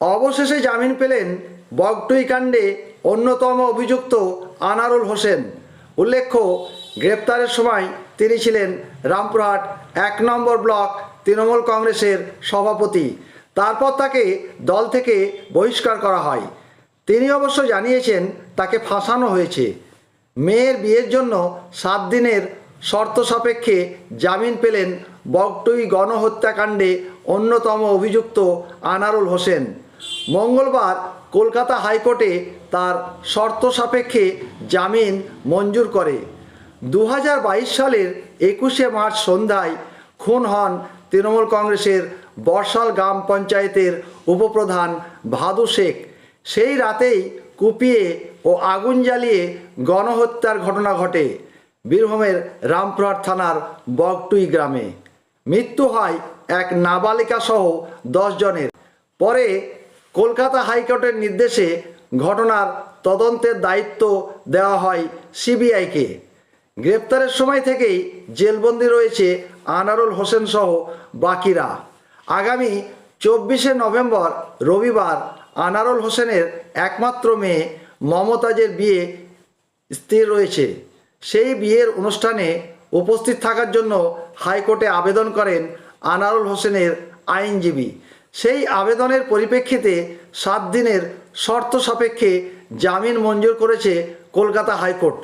অবশেষে জামিন পেলেন বগটুই কাণ্ডে অন্যতম অভিযুক্ত আনারুল হোসেন। উল্লেখ্য, গ্রেপ্তারের সময় তিনি ছিলেন রামপুরহাট এক নম্বর ব্লক তৃণমূল কংগ্রেসের সভাপতি। তারপর তাকে দল থেকে বহিষ্কার করা হয়। তিনি অবশ্য জানিয়েছেন তাকে ফাঁসানো হয়েছে। মেয়ের বিয়ের জন্য সাত দিনের শর্ত সাপেক্ষে জামিন পেলেন বগটুই গণহত্যাকাণ্ডে অন্যতম অভিযুক্ত আনারুল হোসেন। মঙ্গলবার কলকাতা হাইকোর্টে তার শর্ত সাপেক্ষে জামিন মঞ্জুর করে। দু হাজার বাইশ সালের একুশে মার্চ সন্ধ্যায় খুন হন তৃণমূল কংগ্রেসের বর্ষাল গ্রাম পঞ্চায়েতের উপপ্রধান ভাদু শেখ। সেই রাতেই কুপিয়ে ও আগুন জ্বালিয়ে গণহত্যার ঘটনা ঘটে বীরভূমের রামপুরহাট থানার বগটুই গ্রামে। মৃত্যু হয় এক নাবালিকা সহ দশ জনের। পরে কলকাতা হাইকোর্টের নির্দেশে ঘটনার তদন্তের দায়িত্ব দেওয়া হয় সিবিআইকে। গ্রেপ্তারের সময় থেকেই জেলবন্দি রয়েছে আনারুল হোসেন সহ বাকিরা। আগামী চব্বিশে নভেম্বর রবিবার আনারুল হোসেনের একমাত্র মেয়ে মমতাজের বিয়ে স্থির রয়েছে। সেই বিয়ের অনুষ্ঠানে উপস্থিত থাকার জন্য হাইকোর্টে আবেদন করেন আনারুল হোসেনের আইনজীবী। সেই আবেদনের পরিপ্রেক্ষিতে সাত দিনের শর্ত সাপেক্ষে জামিন মঞ্জুর করেছে কলকাতা হাইকোর্ট।